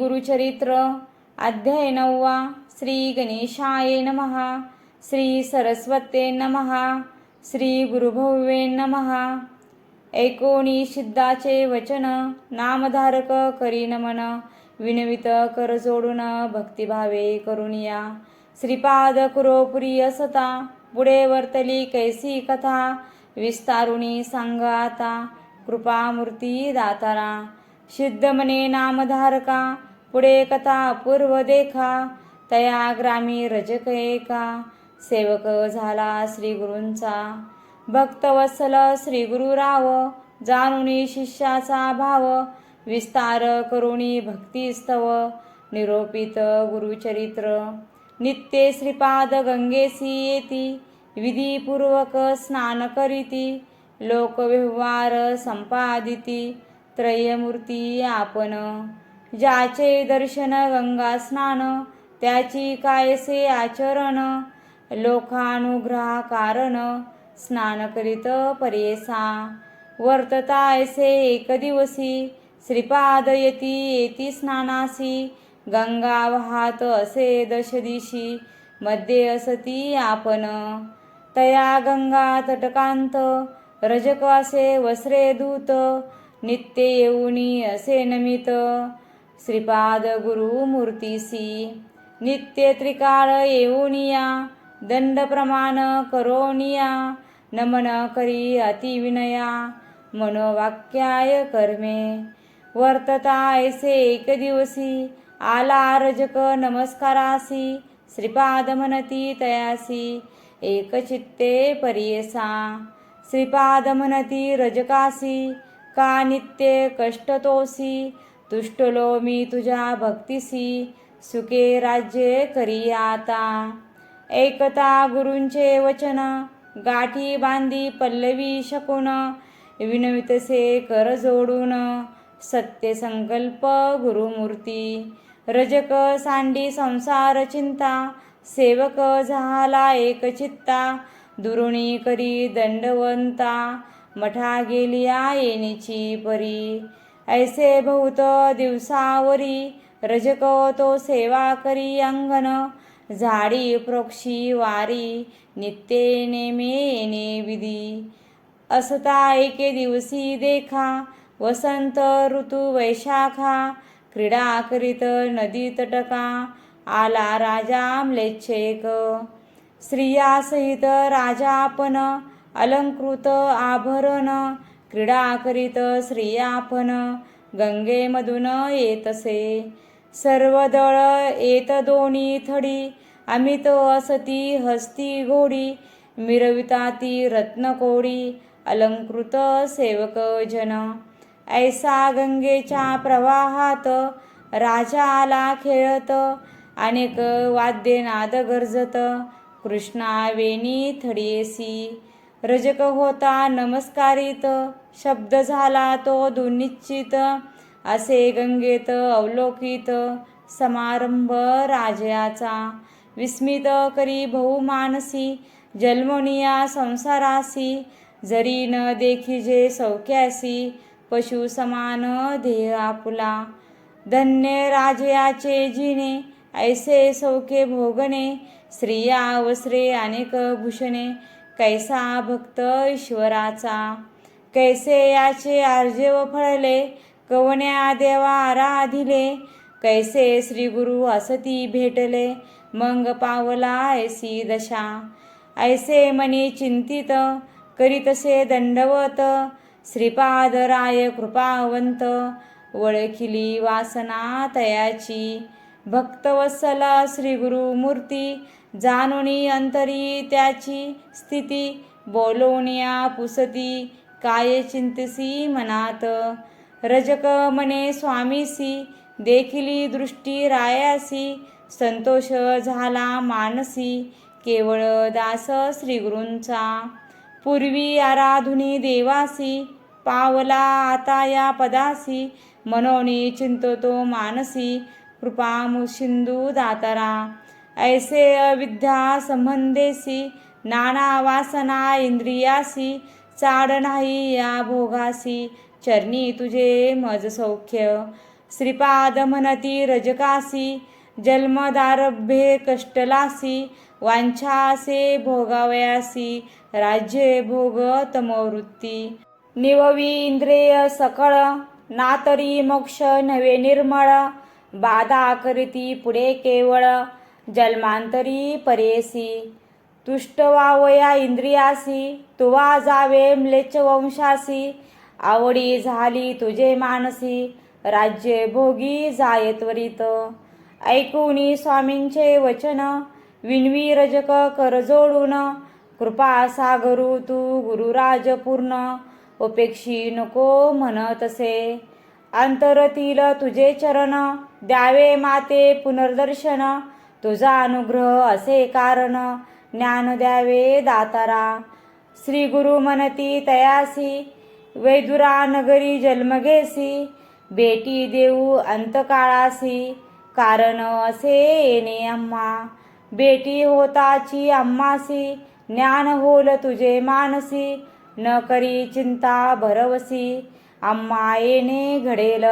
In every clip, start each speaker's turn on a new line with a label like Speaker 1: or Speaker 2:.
Speaker 1: गुरुचरित्र अध्याय नववा श्री गणेशाय नमः श्री सरस्वते नमः श्री गुरुभव्ये नमः। एकोणी सिद्धाचे वचन नामधारक करी नमन विनवित कर जोडून भक्तिभावे करुनिया। श्रीपाद कुरोपुरी असता पुढे वर्तली कैसी कथा विस्तारुणी सांग आता कृपामूर्ती दातारा। सिद्ध मने नामधारका पुढे कथा पूर्व देखा तया ग्रामी रजक एका. सेवक झाला श्री गुरूंचा भक्तवत्सल श्री गुरुराव जाणुनी शिष्याचा भाव. विस्तार करुणी भक्तिस्तव निरोपित गुरुचरित्र. नित्ये श्रीपाद गंगेसी येती विधीपूर्वक स्नान करीती. लोकव्यवहार संपादिती त्रयमूर्ती आपण. ज्याचे दर्शन गंगा स्नान त्याची कायसे आचरण लोकानुग्रह कारण स्नान करीत परेसा वर्तता ऐसे एक दिवसी श्रीपाद येती येती स्नानासी गंगा वाहत असे दशदिशी मध्ये असती आपण तया गंगा तटकांत रजकासे वस्त्रे धूत नित्य येऊनी असे नमित. श्रीपाद गुरु मूर्तीसी नित्य त्रिकाळ येऊनिया दंड प्रमाण करोनिया नमन करी अतिविनया मनोवाक्याय कर्मे। वर्तता ऐसे एक दिवसी आला रजक नमस्कारासी श्रीपाद म्हणती तयासी एकचित्ते परियसा। श्रीपाद म्हणती रजकासी का नित्य कष्टतोसी तुष्टलो मी तुझ्या भक्तीसी सुखे राज्य करी आता. एकता गुरूंचे वचन गाठी बांधी पल्लवी शकून विनवितसे कर जोडून सत्य संकल्प गुरुमूर्ती. रजक सांडी संसार चिंता सेवक झाला एक चित्ता दुरुणी करी दंडवंता मठा गेलिया येणीची परी. ऐसे बहुत दिवसावरी रजक तो सेवा करी अंगण झाडी प्रोक्षी वारी नित्ये नेमे विधी. असता एके दिवसी देखा वसंत ऋतू वैशाखा क्रीडा करीत नदी तटका आला राजा म्लेच्छेक स्त्रियासहित राजा अलंकृत आभरण क्रीडा करीत स्त्रियापण गंगेमधून येतसे. सर्व दळ येत दोन्ही थडी अमित असती हस्ती घोडी. मिरविता ती रत्नकोडी अलंकृत सेवक जन. ऐसा गंगेच्या प्रवाहात राजा आला खेळत अनेक वाद्य नाद गरजत. कृष्णा वेणी थडियेसी. रजक होता नमस्कारित शब्द झाला तो दुनिश्चित असे गंगेत अवलोकित समारंभ राजयाचा. विस्मित करी बहुमानसी जन्मनिया संसारासी जरी न देखी जे सौख्यासी पशु समान देह आपुला. धन्य राजयाचे जिने ऐसे सौखे भोगणे स्त्रिया वस्त्रे अनेक भूषणे कैसा भक्त ईश्वराचा? कैसे याचे आर्जव फळले कवण्या देवा आराधिले? कैसे श्री गुरु असती भेटले? मग पावला ऐसी दशा. ऐसे मनी चिंतित करीतसे दंडवत श्रीपादराय कृपावंत वळखिली वासना तयाची. भक्तवत्सला श्री गुरु मूर्ती जाणुनी अंतरी त्याची स्थिती बोलोनिया पुसती काय चिंतसी मनात? रजक मने स्वामीसी देखिली दृष्टी रायासी संतोष झाला मानसी केवळ दास श्रीगुरूंचा. पूर्वी आराधुनी देवासी पावला आता या पदासी मनोनी चिंततो मानसी कृपा सिंधू दातारा. ऐसे अविद्या संबंधेसी नाना वासना इंद्रियासी चाड नाही या भोगासी चरणी तुझे मज सौख्य. श्रीपाद म्हणती रजकासी जन्मदारभ्ये कष्टलासी वांछासे भोगावयासी राज्ये भोग तमवृत्ती. निववी इंद्रिय सकळ नातरी मोक्ष नवे निर्मळ बाधा करीती पुढे केवळ जन्मांतरी परेसी तुष्टवावया इंद्रियासी तुवा जावे म्लेच वंशासी आवडी झाली तुझे मानसी राज्य भोगी जाय त्वरित ऐकुनी स्वामींचे वचन विणवी रजक कर जोडून कृपा सागरू तू गुरुराज पूर्ण उपेक्षी नको म्हणतसे अंतरतील तुझे चरण द्यावे माते पुनर्दर्शन तुझा अनुग्रह असे कारण ज्ञान द्यावे दातारा. श्री गुरु म्हणती तयासी वैदुरा नगरी जन्मगेसी बेटी देऊ अंतकाळासी कारण असे येणे अम्मा बेटी होताची अम्मासी ज्ञान होल तुझे मानसी न करी चिंता भरवसी. अम्मा येणे घडेल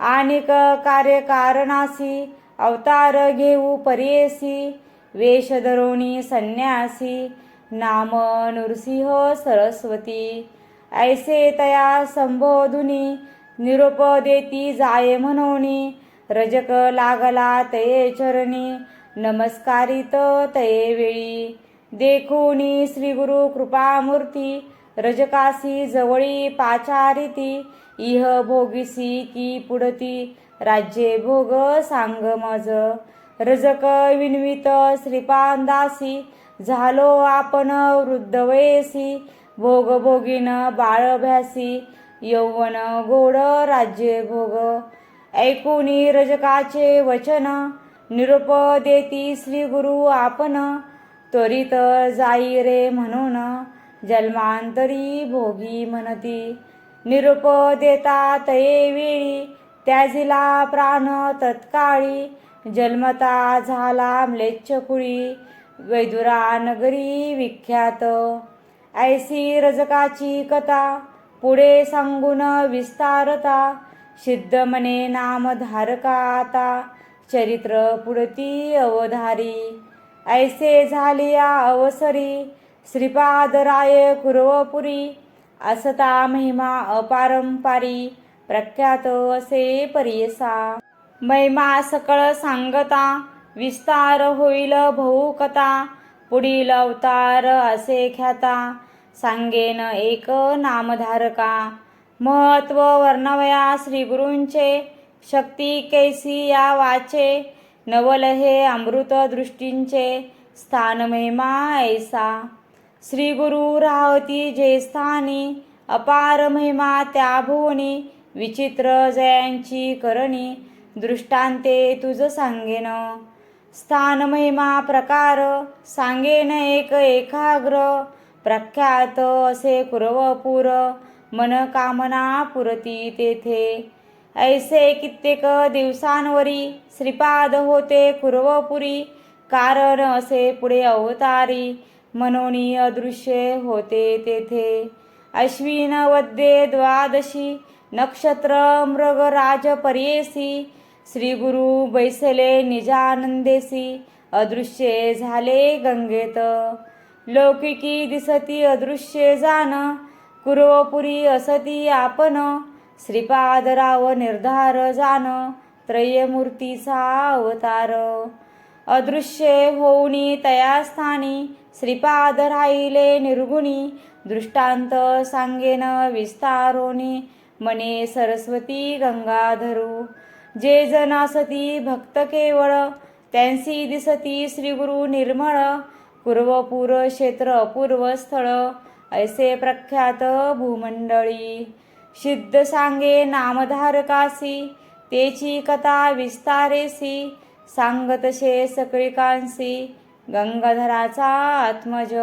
Speaker 1: आणिक कार्यकारणासी अवतार घेऊ परियेसी वेश धरोणी संन्यासी नाम नृसिंह हो सरस्वती. ऐसे तया संबोधुनी निरोप देती जाय म्हणोनी रजक लागला तये चरणी नमस्कारित तये वेळी. देखोनी श्री गुरु कृपामूर्ती रजकासी जवळी पाचारिती इह भोगिसी की पुढती राज्ये भोग सांग मज. रजक विनवित श्रीपांदासी झालो आपण वृद्ध वयसी. भोग भोगीन बाळभ्यासी यौवन गोड राज्य भोग. ऐकुनी रजकाचे वचन निरूप देती श्री गुरु आपण. त्वरित जाई रे म्हणून जन्मांतरी भोगी म्हणती. निरूप देता तये वेळी त्याजिला प्राण तत्काळी जन्मता झाला म्लेच्छ कुळी वैदुरा नगरी विख्यात. ऐसी रजकाची कथा पुढे सांगून विस्तारता सिद्ध मने नाम धारकाता चरित्र पुढती अवधारी. ऐसे झालिया अवसरी श्रीपादराय कुरवपुरी असता महिमा अपारंपारी प्रख्यात असे परियसा. महिमा सकळ सांगता विस्तार होईल बहुकथा पुढील अवतार असे ख्याता. सांगेन एक नामधारका महत्त्व वर्णवया श्रीगुरूंचे शक्ती कैसी या वाचे नवल हे अमृत दृष्टींचे स्थान महिमा ऐसा. श्रीगुरु राहती जे स्थानी अपार महिमा त्या भुवनी विचित्र जयांची करणी दृष्टांते तुझ सांगेन. स्थान महिमा प्रकार सांगेन एक एकाग्र. प्रख्यात असे कुरवपूर मन कामना पुरती तेथे. ऐसे कित्येक दिवसांवरी श्रीपाद होते कुरवपुरी कारण असे पुढे अवतारी मनोनी अदृश्य होते तेथे. अश्विन वद्ये द्वादशी नक्षत्र मृगराज पर्येसी श्री गुरु बैसले निजानंदेसी अदृश्य झाले गंगेत. लौकिकी दिसती अदृश्य जान कुरवपुरी असती आपण श्रीपादराव निर्धार जान त्रयमूर्तीचा अवतार. अदृश्य होऊनी तया स्थानी श्रीपाद राहिले निर्गुणी दृष्टांत सांगेन विस्तारोनी मने सरस्वती गंगाधरू जे जनासती भक्त केवळ त्यांसी दिसती श्रीगुरु निर्मळ पूर्वपूर क्षेत्र अपूर्व स्थळ ऐसे प्रख्यात भूमंडळी. सिद्ध सांगे नामधारकासी तेची कथा विस्तारेसी सांगतशे सकळिकांसी गंगाधराचा आत्मज.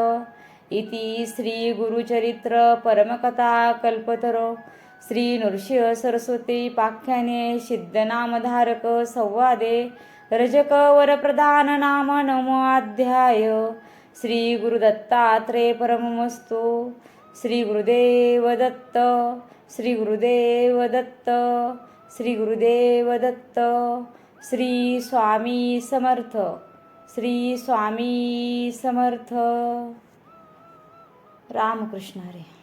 Speaker 1: इति श्री गुरुचरित्र परमकथा कल्पतरो. श्री नृसिंह सरस्वती पाख्याने सिद्धनामधारक संवादे रजक वरप्रधान नाम नमोऽध्याय श्री गुरुदत्तात्रे परममस्तु श्री गुरुदेव दत्त श्री गुरुदेव दत्त श्री गुरुदेव दत्त श्री स्वामी समर्थ श्री स्वामी समर्थ. रामकृष्ण हरी.